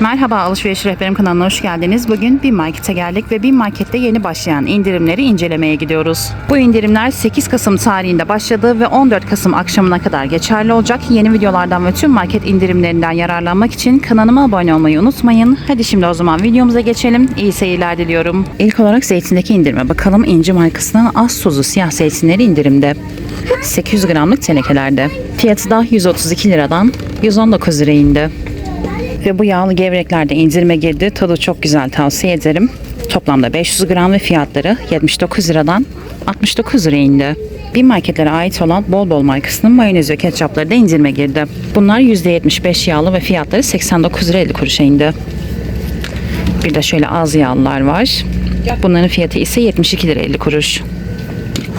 Merhaba Alışveriş Rehberim kanalına hoş geldiniz. Bugün bir markete geldik ve bir markette yeni başlayan indirimleri incelemeye gidiyoruz. Bu indirimler 8 Kasım tarihinde başladı ve 14 Kasım akşamına kadar geçerli olacak. Yeni videolardan ve tüm market indirimlerinden yararlanmak için kanalıma abone olmayı unutmayın. Hadi şimdi o zaman videomuza geçelim. İyi seyirler diliyorum. İlk olarak zeytindeki indirime bakalım. İnci markasının az tuzlu siyah zeytinleri indirimde. 800 gramlık tenekelerde. Fiyatı da 132 liradan 119 liraya indi. Ve bu yağlı gevreklerde indirime girdi. Tadı çok güzel tavsiye ederim. Toplamda 500 gram ve fiyatları 79 liradan 69 liraya indi. Bir marketlere ait olan Bol Bol markasının mayonez ve ketçapları da indirime girdi. Bunlar %75 yağlı ve fiyatları 89 lira 50 kuruşa indi. Bir de şöyle az yağlılar var. Bunların fiyatı ise 72 lira 50 kuruş.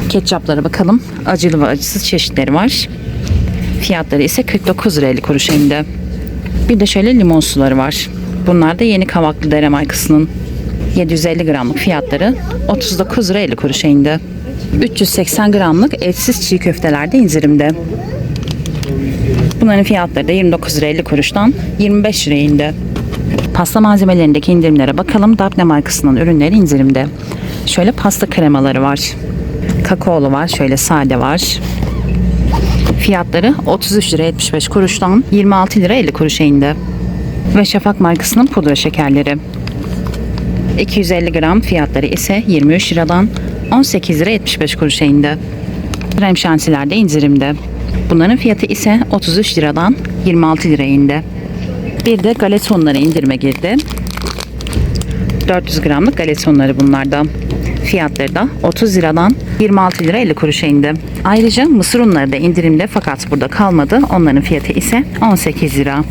Ketçaplara bakalım. Acılı ve acısız çeşitleri var. Fiyatları ise 49 lira 50 kuruşa indi. Bir de şöyle limon suları var. Bunlar da yeni kavaklı dere markasının 750 gramlık fiyatları 39 lira 50 kuruşa indi. 380 gramlık etsiz çiğ köfteler de indirimde. Bunların fiyatları da 29 lira 50 kuruştan 25 liraya indi. Pasta malzemelerindeki indirimlere bakalım. Dabne markasının ürünleri indirimde. Şöyle pasta kremaları var. Kakaolu var. Şöyle sade var. Fiyatları 33 lira 75 kuruştan 26 lira 50 kuruşa indi. Ve Şafak markasının pudra şekerleri. 250 gram fiyatları ise 23 liradan 18 lira 75 kuruşa indi. Krem şantiler de indirimde. Bunların fiyatı ise 33 liradan 26 liraya indi. Bir de galetonlara indirime girdi. 400 gramlık galetonları bunlarda. Fiyatları da 30 liradan 26 lira 50 kuruşa indi. Ayrıca mısır unları da indirimde fakat burada kalmadı. Onların fiyatı ise 18 lira.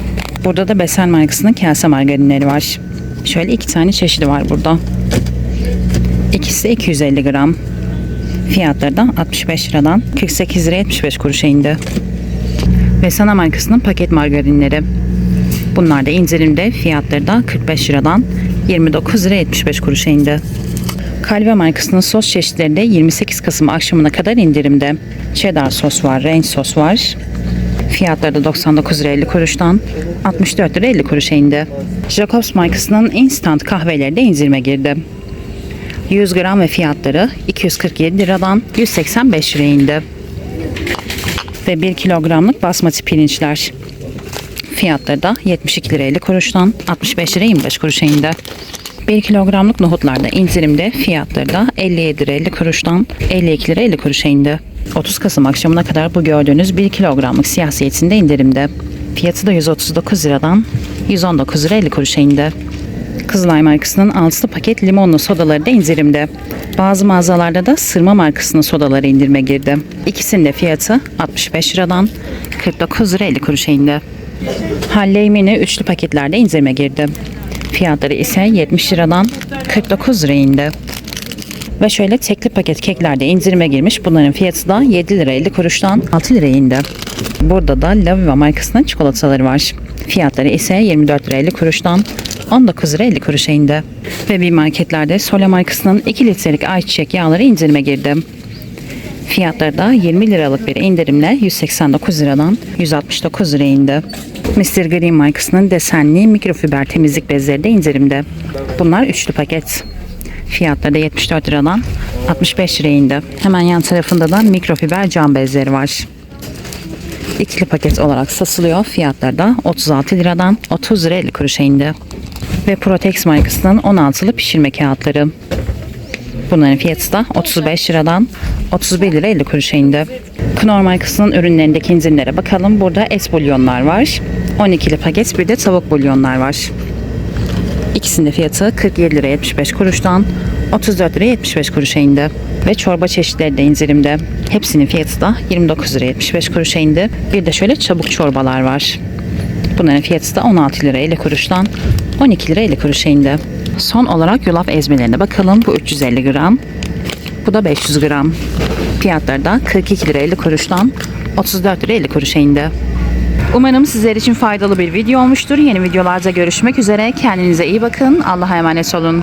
Burada da Besen markasının kase margarinleri var. Şöyle iki tane çeşidi var burada. İkisi de 250 gram. Fiyatları da 65 liradan 48 lira 75 kuruşa indi. Ve Sana markasının paket margarinleri. Bunlar da indirimde fiyatları da 45 liradan 29 lira 75 kuruşa indi. Kalve markasının sos çeşitleri de 28 Kasım akşamına kadar indirimde. Cheddar sos var, ranch sos var. Fiyatları da 99 lira 50 kuruştan 64 lira 50 kuruşa indi. Jacobs markasının instant kahveleri de indirime girdi. 100 gram ve fiyatları 247 liradan 185 liraya indi. Ve 1 kilogramlık basmati pirinçler. Fiyatları da 72 lira 50 kuruştan 65 lira 25 kuruşa indi. 1 kilogramlık nohutlarda indirimde fiyatları da 57 lira 50 kuruştan 52 lira 50 kuruşa indi. 30 Kasım akşamına kadar bu gördüğünüz 1 kilogramlık siyah zeytin de indirimde. Fiyatı da 139 liradan 119 lira 50 kuruşa indi. Kızılay markasının altılı paket limonlu sodaları da indirimde. Bazı mağazalarda da sırma markasının sodaları indirime girdi. İkisinin de fiyatı 65 liradan 49 lira 50 kuruşa indi. Halley Mini üçlü paketlerde indirime girdi. Fiyatları ise 70 liradan 49 liraya indi. Ve şöyle tekli paket keklerde indirime girmiş. Bunların fiyatı da 7 lira 50 kuruştan 6 liraya indi. Burada da Laviva markasının çikolataları var. Fiyatları ise 24 lira 50 kuruştan 19 lira 50 kuruşa indi. Ve bir marketlerde Sola markasının 2 litrelik ayçiçek yağları indirime girdi. Fiyatları da 20 liralık bir indirimle 189 liradan 169 liraya indi. Mr. Green markasının desenli mikrofiber temizlik bezleri de indirimde. Bunlar üçlü paket. Fiyatları da 74 liradan 65 liraya indi. Hemen yan tarafında da mikrofiber cam bezleri var. İkili paket olarak satılıyor. Fiyatları da 36 liradan 30 lira 50 kuruşa indi. Ve Protex markasının 16'lı pişirme kağıtları. Bunların fiyatı da 35 liradan 31 lira 50 kuruşa indi. Knorr markasının ürünlerindeki indirimlere bakalım. Burada et bulyonlar var. 12'li paket bir de tavuk bulyonlar var. İkisinin fiyatı 47 lira 75 kuruştan 34 lira 75 kuruşa indi. Ve çorba çeşitleri de indirimde. Hepsinin fiyatı da 29 lira 75 kuruşa indi. Bir de şöyle çabuk çorbalar var. Bunların fiyatı da 16 lira 50 kuruştan 12 lira 50 kuruşa indi. Son olarak yulaf ezmelerine bakalım. Bu 350 gram. Bu da 500 gram. Fiyatları da 42 lira 50 kuruştan 34 lira 50 kuruşa indi. Umarım sizler için faydalı bir video olmuştur. Yeni videolarda görüşmek üzere. Kendinize iyi bakın. Allah'a emanet olun.